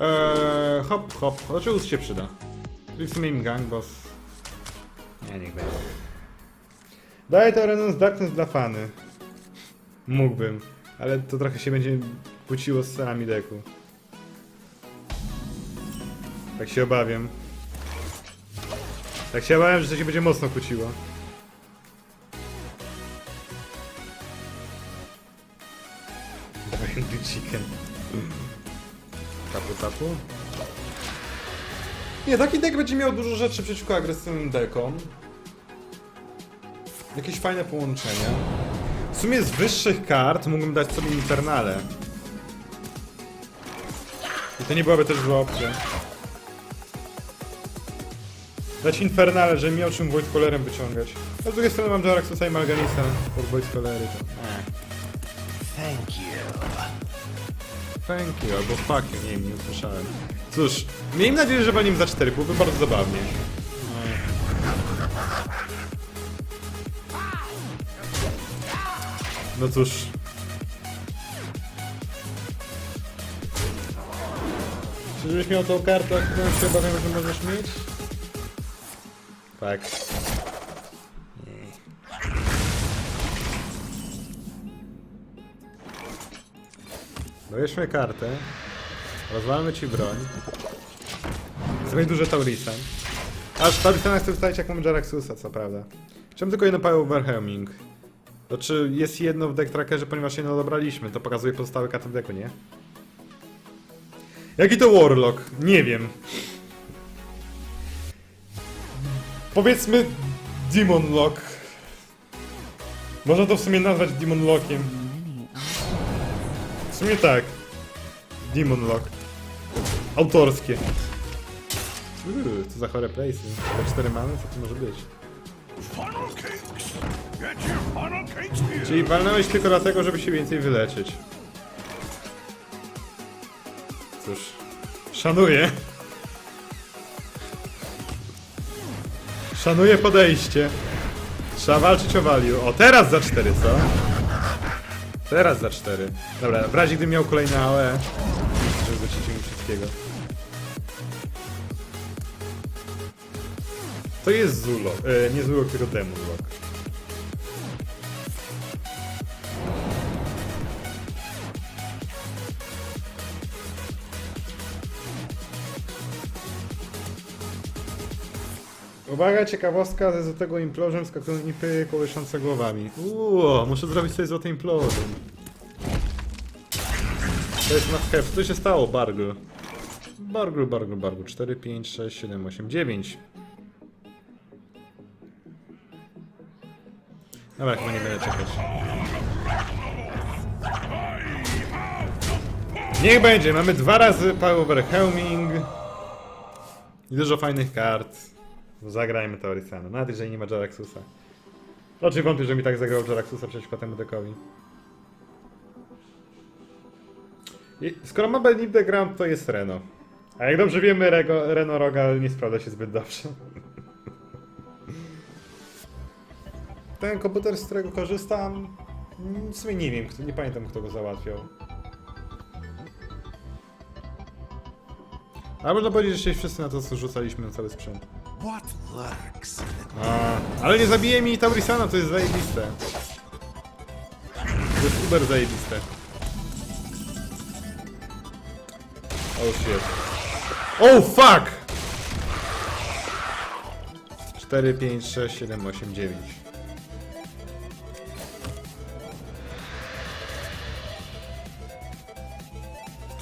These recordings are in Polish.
Eee, hop, hop. Znaczy ust się przyda. Czyli w sumie im gang, boss. Nie, niech będzie. Daję to Renons Darkness dla fany. Mógłbym, ale to trochę się będzie kłóciło z scenami deku. Tak się obawiam. Tak się obawiam, że to się będzie mocno kłóciło. Nie, taki deck będzie miał dużo rzeczy przeciwko agresywnym deckom. Jakieś fajne połączenia. W sumie z wyższych kart mógłbym dać sobie Infernale. I to nie byłaby też zła opcja. Dać Infernale, że miał czym Void Colorem wyciągać. A z drugiej strony mam Jaraxusa i Malganisa pod Void. Eh. Thank you. Thank you, albo fuck you, nie wiem, nie usłyszałem. Cóż, miejmy nadzieję, że walimy za 4, byłoby bardzo zabawnie. No cóż. Czyżbyś miał tą kartę, o którą się obawiam, że możesz mieć? Tak. Dowieszmy kartę. Rozwalmy ci broń. Zrobić duże Taurisa. Aż Taurisa chcę wstawić jak mamy Jaraxusa, co prawda. Czemu tylko jedno Power Overwhelming? Znaczy jest jedno w deck trackerze, ponieważ jedno dobraliśmy. To pokazuje pozostałe karty w decku, nie? Jaki to Warlock? Nie wiem. Powiedzmy Demon Lock. Można to w sumie nazwać Demon Lockiem. Sumie tak. Demon Lock. Autorskie. Uuu, co za chore place'y. Za 4 many? Co to może być? Czyli walnąłeś tylko dlatego, żeby się więcej wyleczyć. Cóż, szanuję. Szanuję podejście. Trzeba walczyć o value. O, teraz za 4, co? Teraz za 4. Dobra, w razie gdybym miał kolejne AOE, wrócić mi wszystkiego. To jest Zulo. E, nie Zulo, tylko Demon Lock. Uwaga, ciekawostka ze złotego implosion skakują impy kołyszące głowami. Uuu, muszę zrobić sobie złoty implosion. To jest must have. Co się stało, Bargu? Bargu, Bargu, Bargu. 4, 5, 6, 7, 8, 9. Dobra, chyba nie będę czekać. Niech będzie, mamy dwa razy Power Overwhelming. I dużo fajnych kart. Zagrajmy Teorisana, nawet jeżeli nie ma Jaraxusa. Raczej wątpię, że mi tak zagrał Jaraxusa przeciwko temu deckowi. I skoro ma Benif the Ground, to jest Reno. A jak dobrze wiemy, Rego, Reno Rogal nie sprawdza się zbyt dobrze. Ten komputer, z którego korzystam, w sumie nie wiem, nie pamiętam kto go załatwiał. Ale można powiedzieć, że się wszyscy na to rzucaliśmy na cały sprzęt. A, ale nie zabije mi Taurisana, to jest zajebiste. To jest uber zajebiste. Oh shit. Oh fuck! 4, 5, 6, 7, 8, 9.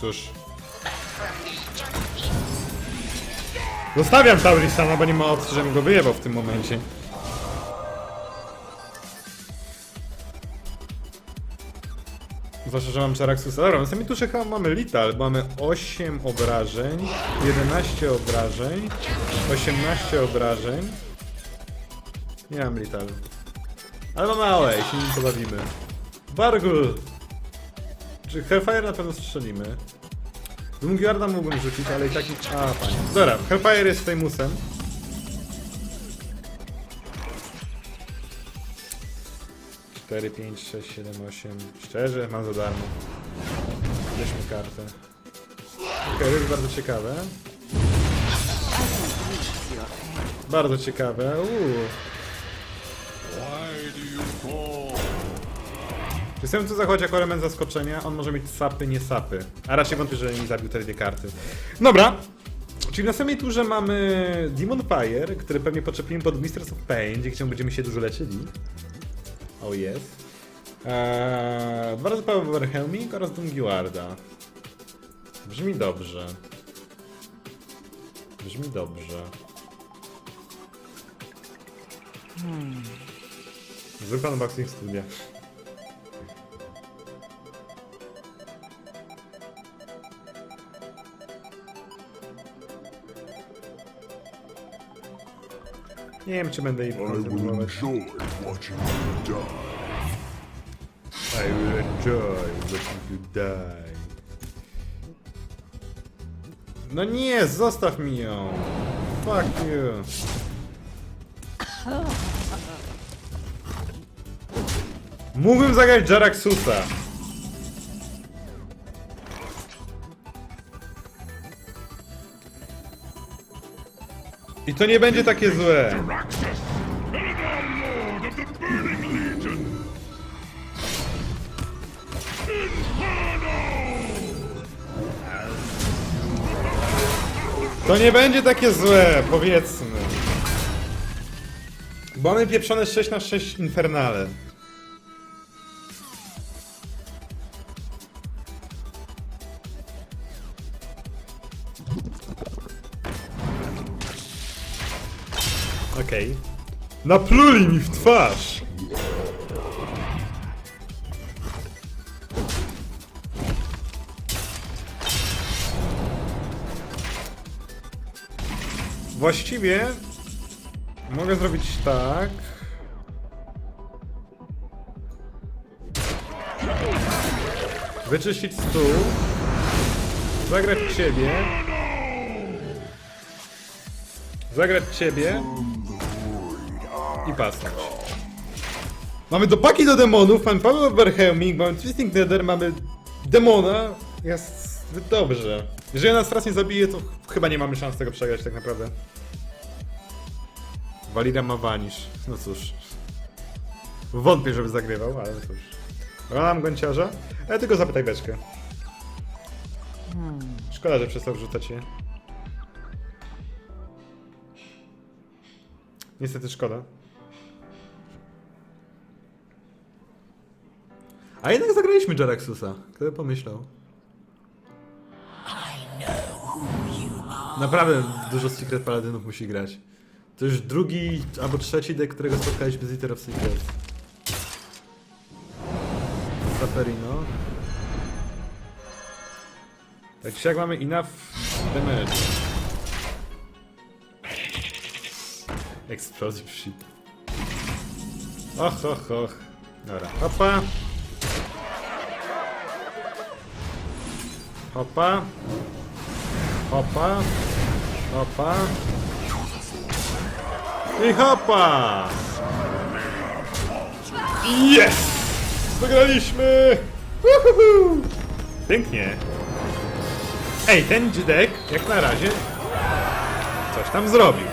Cóż. Zostawiam Taurisana, bo nie ma opcji, żebym go wyjebał w tym momencie. Zwłaszcza, że mam Jaraxusa. Dobra, sami tu chyba mamy Lital, bo mamy 8 obrażeń, 11 obrażeń, 18 obrażeń. Nie mam Lital. Ale mamy AOE, się nim pobawimy. Bargul! Czy Hellfire na pewno strzelimy? Dungiarda mógłbym rzucić, ale i tak... A, panie. Dobra, Hellfire jest famous,em Cztery, pięć, sześć, siedem, osiem. Szczerze, mam za darmo. Bierzmy kartę. Okej, to jest bardzo ciekawe. Bardzo ciekawe. Uuu. Tu zachodzi jako element zaskoczenia, on może mieć sapy, nie sapy. A raczej wątpię, że nie zabił te dwie karty. Dobra. Czyli w następnej turze mamy Demon Fire, który pewnie poczepimy pod Mistress of Pain, dzięki czemu będziemy się dużo leczyli. Oh yes. Eee, dwa razy Power Overwhelming oraz Dungiwarda. Brzmi dobrze. Brzmi dobrze. Zwykły unboxing studia. Nie wiem, czy będę jej I will kontynuować. enjoy watching you die. I will enjoy watching you die. No nie, zostaw mi ją. Fuck you. Mógłbym zagrać Jaraxusa. I to nie będzie takie złe. To nie będzie takie złe, powiedzmy. Bo mamy pieprzone 6 na 6 infernale. Napluli mi w twarz! Właściwie mogę zrobić tak. Wyczyścić stół. Zagrać ciebie. Zagrać ciebie. I pasnąć. Mamy dopaki do demonów, mamy Power Overwhelming, mamy Twisting Nether, mamy demona. Jest dobrze. Jeżeli nas raz nie zabije, to chyba nie mamy szans tego przegrać tak naprawdę. Walira ma vanish. No cóż. Wątpię, żeby zagrywał, ale cóż. Mam gąciarza? Ale tylko zapytaj beczkę. Szkoda, że przestał rzucać je. Niestety szkoda. A jednak zagraliśmy Jaraxusa. Kto by pomyślał? Naprawdę dużo Secret Paladynów musi grać. To już drugi albo trzeci deck, którego spotkaliśmy z Eater of Secrets. Saperino. Tak czy mamy enough damage. Explosive shit. Och, och, och. Dobra, hopa. Hopa. Hopa. Hopa. I hopa! Yes! Wygraliśmy! Uhuhu! Pięknie. Ej, ten deck jak na razie coś tam zrobił.